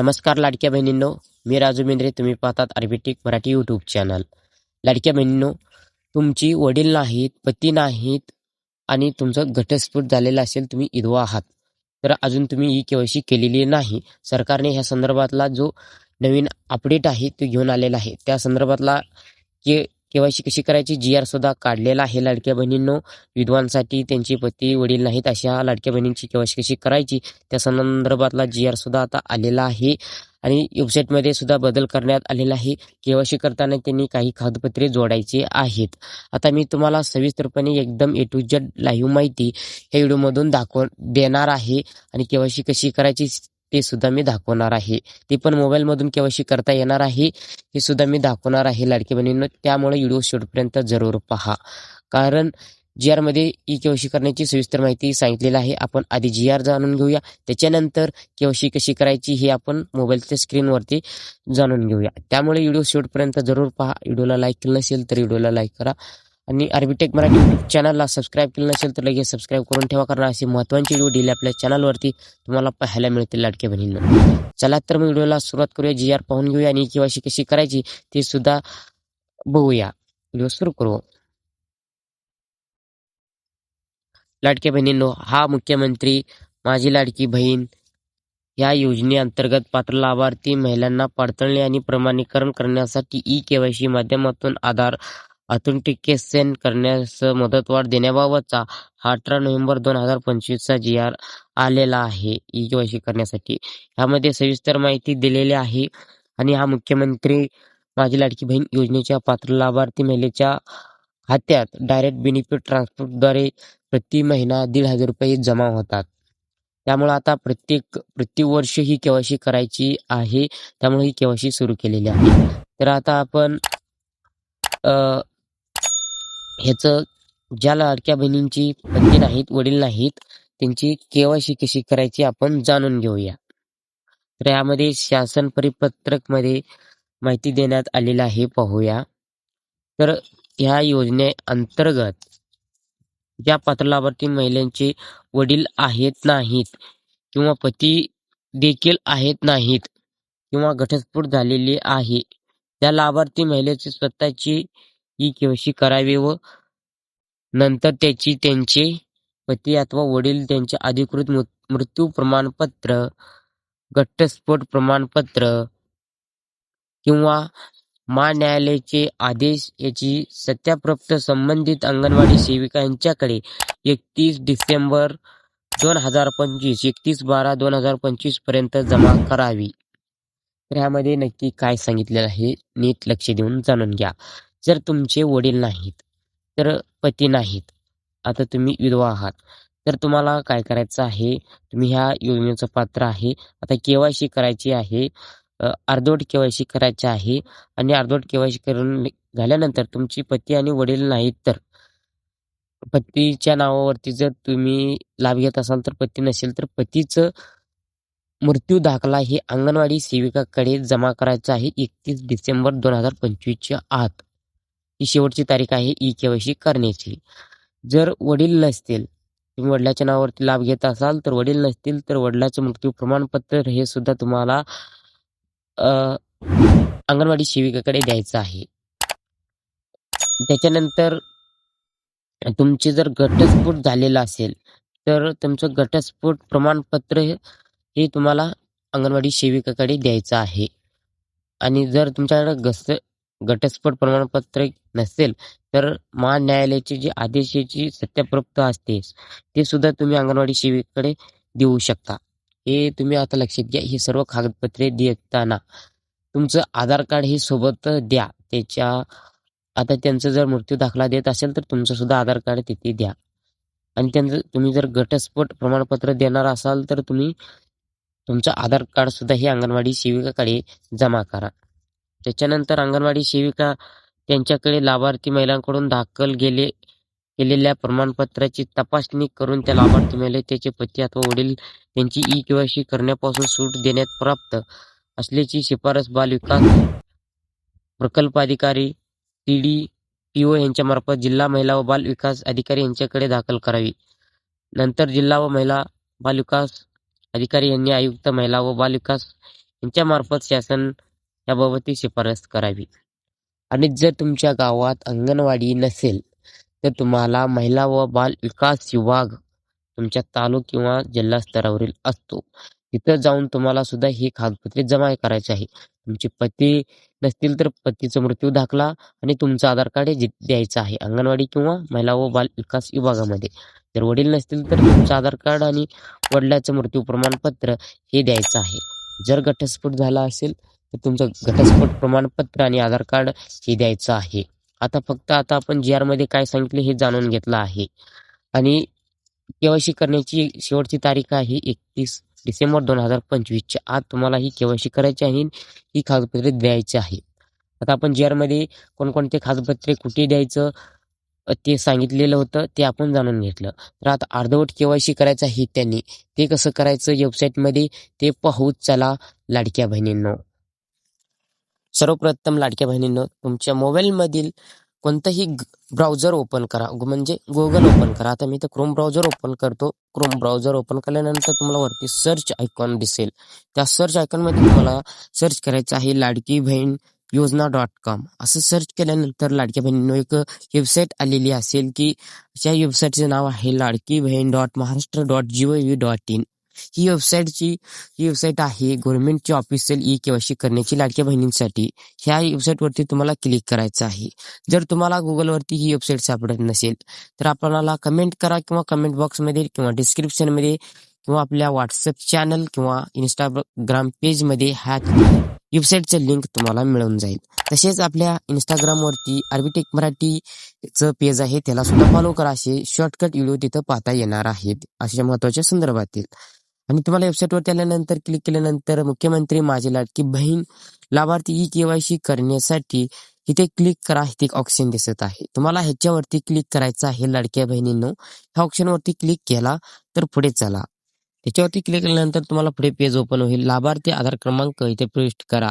नमस्कार लाडक्या बहिणींनो मी राजू मेंद्रे तुम्ही पाहतात आर्बिटिक मराठी यूट्यूब चॅनल लाडक्या बहिणींनो तुमची वडील नाहीत पती नाहीत आणि तुमचं घटस्फोट झालेला असेल तुम्ही इधवा आहात. तर अजून तुम्ही ही केवायसी केलेली नाही. सरकारने ह्या संदर्भातला जो नवीन अपडेट आहे तो घेऊन आलेला आहे. त्या संदर्भातला के केवायसी कशी करायची जी आर सुद्धा काढलेला आहे लाडक्या बहिणींनो. विधवांसाठी त्यांचे पती वडील नाहीत अशा लाडक्या बहिणींची केवायसी कशी करायची त्या संदर्भातला जी आर सुद्धा आता आलेला आहे. आणि वेबसाईटमध्ये सुद्धा बदल करण्यात आलेला आहे. केवायसी करताना त्यांनी काही कागदपत्रे जोडायचे आहेत. आता मी तुम्हाला सविस्तरपणे एकदम ए टू जेड लाईव्ह माहिती या व्हिडिओमधून दाखव देणार आहे. आणि केवायसी कशी करायची ते सुद्धा मी दाखवणार आहे. ते पण मोबाईलमधून केव्हाशी करता येणार आहे हे सुद्धा मी दाखवणार आहे लाडकी बहिणींनो. त्यामुळे व्हिडिओ शेवटपर्यंत जरूर पहा. कारण जी आरमध्ये ई केवायसी करण्याची सविस्तर माहिती सांगितलेली आहे. आपण आधी जी आर जाणून घेऊया. त्याच्यानंतर केवायसी कशी करायची हे आपण मोबाईलच्या स्क्रीनवरती जाणून घेऊया. त्यामुळे व्हिडिओ शेवटपर्यंत जरूर पहा. व्हिडिओला लाईक केलं नसेल तर व्हिडिओला लाईक करा. आणि आर्बिटेक मराठी चॅनलला सबस्क्राईब केलं नसेल तर लगेच सबस्क्राईब करून ठेवा. कारण असे महत्त्वाचे व्हिडिओ डेली आपल्या चॅनलवरती तुम्हाला पाहायला मिळतील लाडके बहिणींना. चला तर मग व्हिडिओला सुरुवात करूया. जी आर पाहून घेऊया आणि केवायसी कशी करायची ते सुद्धा बघूया. व्हिडिओ सुरू करू. लाडक्या बहिणींनो हा मुख्यमंत्री माझी लाडकी बहीण या योजनेअंतर्गत पात्र लाभार्थी महिलांना पडताळणी आणि प्रमाणीकरण करण्यासाठी ई केवायसी माध्यमातून आधार ऑथेंटिकेशन करण्यास मदतवाढ देण्याबाबतचा हा अठरा नोव्हेंबर दोन हजार पंचवीसचा जी आर आलेला आहे. ई केवायसी करण्यासाठी. ह्यामध्ये सविस्तर माहिती दिलेली आहे आणि हा मुख्यमंत्री माझी लाडकी बहीण योजनेच्या पात्र लाभार्थी महिलेच्या खात्यात डायरेक्ट बेनिफिट ट्रान्सफरद्वारे प्रति महिना दीड हजार रुपये जमा होतात. त्यामुळे आता प्रत्येक प्रतिवर्ष ही केवायसी करायची आहे. त्यामुळे ही केवायसी सुरू केलेली आहे. तर आता आपण ह्याचं ज्या लाडक्या बहिणींची पत्नी नाहीत वडील नाहीत त्यांची केवायसी कशी करायची आपण जाणून घेऊया. तर यामध्ये शासन परिपत्रकमध्ये माहिती देण्यात आलेली आहे पाहूया. तर ह्या योजनेअंतर्गत ज्या पात्र लाभार्थी महिलांचे वडील आहेत नाहीत किंवा पती देखील आहेत नाहीत किंवा घटस्फोट झालेली आहे त्या लाभार्थी महिलेची स्वतःची ही केवायसी करावी व नंतर त्याची त्यांचे पती अथवा वडील त्यांचे अधिकृत मृत्यू प्रमाणपत्र घट्टस्फोट प्रमाणपत्र किंवा मा न्यायालयाचे आदेश याची सत्याप्राप्त संबंधित अंगणवाडी सेविका यांच्याकडे एकतीस डिसेंबर दोन हजार पंचवीस एकतीस बारा दोन हजार पंचवीसपर्यंत जमा करावी. तर ह्यामध्ये नक्की काय सांगितलेलं आहे नीट लक्ष देऊन जाणून घ्या. जर तुमचे वडील नाहीत तर पती नाहीत आता तुम्ही विधवा आहात तर तुम्हाला काय करायचं आहे? तुम्ही ह्या योजनेचं पात्र आहे. आता केवायसी करायची आहे अर्धवट केवायसी करायची आहे आणि अर्धवट केवायसी करून झाल्यानंतर तुमची पती आणि वडील नाहीत तर? पतीच्या नावावरती जर तुम्ही लाभ घेत असाल तर पती नसेल तर पतीचं मृत्यू दाखला हे अंगणवाडी सेविकाकडे जमा करायचं आहे एकतीस डिसेंबर दोन हजार पंचवीसच्या आत. ही शेवटची तारीख आहे ई केवायसी करण्याची. जर वडील नसतील तुम्ही वडिलाच्या नावावरती लाभ घेत असाल तर वडील नसतील तर वडिलाचं मृत्यू प्रमाणपत्र हे सुद्धा तुम्हाला अंगणवाडी सेविकाकडे द्यायचं आहे. त्याच्यानंतर तुमचे जर घटस्फोट झालेला असेल तर तुमचं घटस्फोट प्रमाणपत्र हे तुम्हाला अंगणवाडी सेविकाकडे द्यायचं आहे. आणि जर तुमच्याकडे घस घटस्फोट प्रमाणपत्र नसेल तर महान न्यायालयाचे जे आदेशाची सत्याप्राप्त असते ते सुद्धा तुम्ही अंगणवाडी सेवेकडे देऊ शकता. हे तुम्ही आता लक्षात घ्या ही सर्व कागदपत्रे देताना तुमचं आधार कार्ड हे सोबत द्या. त्याच्या आता त्यांचं जर मृत्यू दाखला देत असेल तर तुमचं सुद्धा आधार कार्ड तिथे द्या. आणि त्यांचं तुम्ही जर घटस्फोट प्रमाणपत्र देणार असाल तर तुम्ही तुमचं आधार कार्ड सुद्धा हे अंगणवाडी सेविकाकडे जमा करा. त्याच्यानंतर अंगणवाडी सेविका त्यांच्याकडे लाभार्थी महिलांकडून दाखल गेले केलेल्या प्रमाणपत्राची तपासणी करून त्या लाभार्थी महिला त्याचे पती अथवा वडील त्यांची ई केवायसी करण्यापासून सूट देण्यात प्राप्त असल्याची शिफारस बालविकास प्रकल्प अधिकारी टी डी पी ओ यांच्यामार्फत जिल्हा महिला व बाल विकास अधिकारी यांच्याकडे दाखल करावी. नंतर जिल्हा व महिला बाल विकास अधिकारी यांनी आयुक्त महिला व बाल विकास यांच्यामार्फत शासन याबाबतही शिफारस करावी. आणि जर तुमच्या गावात अंगणवाडी नसेल तर तुम्हाला महिला व बाल विकास विभाग तुमच्या तालुक किंवा जिल्हा स्तरावरील असतो. तिथं जाऊन तुम्हाला सुद्धा ही कागदपत्रे जमा करायची आहे. तुमचे पती नसतील तर पतीचा मृत्यू दाखला आणि तुमचं आधार कार्ड हे द्यायचं आहे. अंगणवाडी किंवा महिला व बाल विकास विभागामध्ये. जर वडील नसतील तर तुमचं आधार कार्ड आणि वडिलाचं मृत्यू प्रमाणपत्र हे द्यायचं आहे. जर घटस्फोट झाला असेल तर तुमचं घटस्फोट प्रमाणपत्र आणि आधार कार्ड हे द्यायचं आहे. आता फक्त आता आपण जी आरमध्ये काय सांगितले हे जाणून घेतलं आहे. आणि केवायसी करण्याची शेवटची तारीख आहे एकतीस डिसेंबर दोन हजार पंचवीसच्या आत तुम्हाला ही केवायसी करायची आहे ही कागदपत्रे द्यायची आहे. आता आपण जी आरमध्ये कोणकोणते कागदपत्रे कुठे द्यायचं ते सांगितलेलं होतं ते आपण जाणून घेतलं. तर आता अर्धवट केवायसी करायचं आहे त्यांनी. ते कसं करायचं वेबसाईटमध्ये ते पाहूच चला लाडक्या बहिणींनो. सर्वप्रथम लाडक्या बहिणींनो तुमच्या मोबाईलमधील कोणतंही ब्राउझर ओपन करा. म्हणजे गुगल ओपन करा. आता मी तर क्रोम ब्राउझर ओपन करतो. क्रोम ब्राउझर ओपन केल्यानंतर तुम्हाला वरती सर्च आयकॉन दिसेल. त्या सर्च आयकॉनमध्ये तुम्हाला सर्च करायचं आहे लाडकी बहीण योजना डॉट कॉम असं सर्च केल्यानंतर लाडक्या बहिणींनो एक वेबसाईट आलेली असेल की त्या वेबसाईटचे नाव आहे Ladki Bahin dot Maharashtra dot G O V dot in ही वेबसाईटची ही वेबसाईट आहे गव्हर्नमेंटची ऑफिशियल ई केवायसी करण्याची लाडक्या बहिणींसाठी. ह्या वेबसाईटवरती तुम्हाला क्लिक करायचं आहे. जर तुम्हाला गुगलवरती ही वेबसाईट सापडत नसेल तर आपल्याला कमेंट करा किंवा कमेंट बॉक्समध्ये किंवा डिस्क्रिप्शनमध्ये किंवा आपल्या व्हॉट्सअप चॅनल किंवा इंस्टाग्राम पेजमध्ये ह्या वेबसाईटचं लिंक तुम्हाला मिळून जाईल. तसेच आपल्या इंस्टाग्रामवरती आर्बिटेक मराठीचं पेज आहे त्याला सुद्धा फॉलो करा. असे शॉर्टकट व्हिडिओ तिथं पाहता येणार आहेत अशा महत्त्वाच्या संदर्भातील. आणि तुम्हाला वेबसाईटवरती आल्यानंतर क्लिक केल्यानंतर मुख्यमंत्री माझी लाडकी बहीण लाभार्थी ई केवायसी करण्यासाठी इथे क्लिक करा इथे एक ऑप्शन दिसत आहे. तुम्हाला ह्याच्यावरती क्लिक करायचं आहे लाडक्या बहिणींनो. ह्या ऑप्शनवरती क्लिक केला तर पुढे चला. त्याच्यावरती क्लिक केल्यानंतर तुम्हाला पुढे पेज ओपन होईल. लाभार्थी आधार क्रमांक इथे प्रविष्ट करा.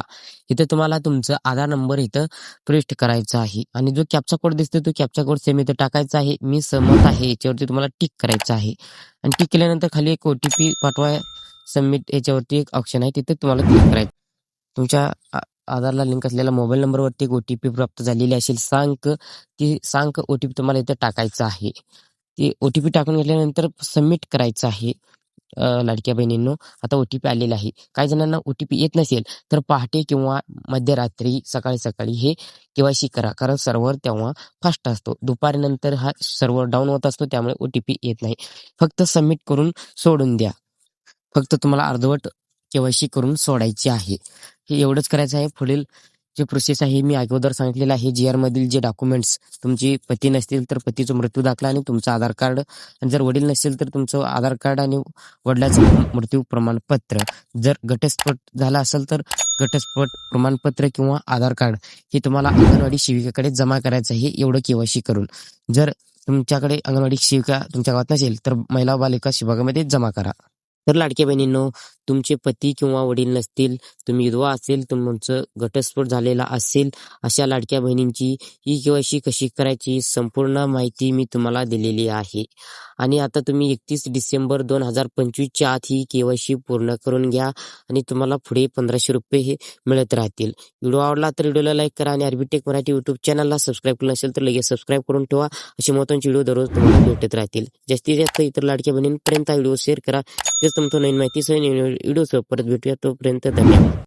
इथे तुम्हाला तुमचं आधार नंबर इथं प्रविष्ट करायचा आहे. आणि जो कॅप्चा कोड दिसतो तो कॅप्चा कोड सेम इथं टाकायचा आहे. मी सहमत आहे. याच्यावरती तुम्हाला टिक करायचं आहे. आणि टिक केल्यानंतर खाली एक ओ टी पी पाठवा. सबमिट याच्यावरती एक ऑप्शन आहे. तिथे तुम्हाला क्लिक करायचं. तुमच्या आधारला लिंक असलेल्या मोबाईल नंबरवरती एक ओ टी पी प्राप्त झालेली असेल सांक ती सांक ओ टी पी तुम्हाला इथं टाकायचं आहे. ती ओ टी पी टाकून घेतल्यानंतर सबमिट करायचं आहे. लाडक्या बहिणींनो आता ओ टी पी आलेला आहे. काही जणांना ओ टी पी येत नसेल तर पहाटे किंवा मध्यरात्री सकाळी सकाळी हे केवायसी करा. कारण सर्व्हर तेव्हा फास्ट असतो. दुपारी नंतर हा सर्व्हर डाऊन होत असतो त्यामुळे ओ टी पी येत नाही. फक्त सबमिट करून सोडून द्या. फक्त तुम्हाला अर्धवट केवायसी करून सोडायची आहे. हे एवढंच करायचं आहे. पुढील जे प्रोसेस आहे मी अगोदर सांगितलेलं आहे जी आरमधील जे डॉक्युमेंट्स तुमची पती नसतील तर पतीचं मृत्यू दाखला आणि तुमचं आधार कार्ड. आणि जर वडील नसेल तर तुमचं आधार कार्ड आणि वडिलाचं मृत्यू प्रमाणपत्र. जर घटस्फोट झाला असेल तर घटस्फोट प्रमाणपत्र किंवा आधार कार्ड हे तुम्हाला अंगणवाडी शिविकेकडे जमा करायचं आहे एवढं केवायसी करून. जर तुमच्याकडे अंगणवाडी शिविका तुमच्या गावात नसेल तर महिला बालिका विभागामध्ये जमा करा. तर लाडक्या बहिणींनो तुमचे पती किंवा वडील नसतील तुम्ही विधवा असेल तुमचं घटस्फोट झालेला असेल अशा लाडक्या बहिणींची ई केवायसी कशी करायची संपूर्ण माहिती मी तुम्हाला दिलेली आहे. आणि आता तुम्ही एकतीस डिसेंबर दोन हजार पंचवीसच्या आत ही केवायसी पूर्ण करून घ्या आणि तुम्हाला पुढे पंधराशे रुपये हे मिळत राहतील. व्हिडिओ आवडला तर व्हिडिओला लाईक करा आणि आरबीटेक मराठी युट्यूब चॅनलला सबस्क्राईब केलं असेल तर लगेच सबस्क्राईब करून ठेवा. असे महत्त्वाचे व्हिडिओ दररोज तुम्हाला भेटत राहतील. जास्तीत जास्त इतर लाडक्या बहिणींपर्यंत हा व्हिडिओ शेअर करा. तेच तुमचं नवीन माहितीसह व्हिडिओसह परत भेटूया तोपर्यंत धन्यवाद